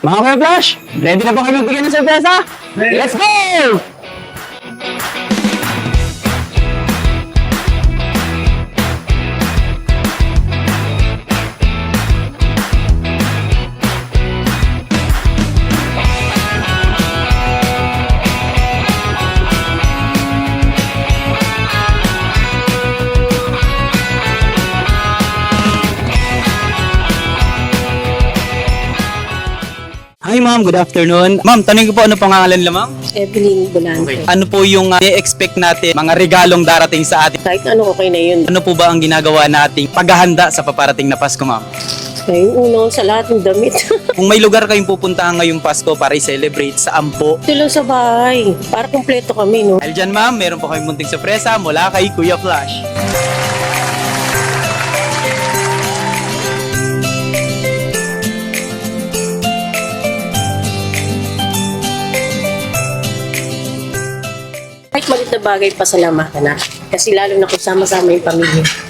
Mga Kuya Flash, ready na ba kayo magbigay ng sorpresa? Let's go! Hi ma'am, good afternoon. Ma'am, tanong ko po ano pangalan lamang? Evelyn Bolante. Ano po yung uh, expect natin mga regalong darating sa atin? Kahit ano okay na yun. Ano po ba ang ginagawa nating paghahanda sa paparating na Pasko, ma'am? Yung uno sa lahat ng damit. Kung may lugar kayong pupuntahan ngayong Pasko para i-celebrate sa Ampo, Ito lang sa bahay. Para kumpleto kami, no? dahil dyan ma'am, meron po kayong munting sorpresa mula kay Kuya Flash. Kahit malit na bagay, pasalamatan na. Kasi lalo na kung sama-sama yung pamilya.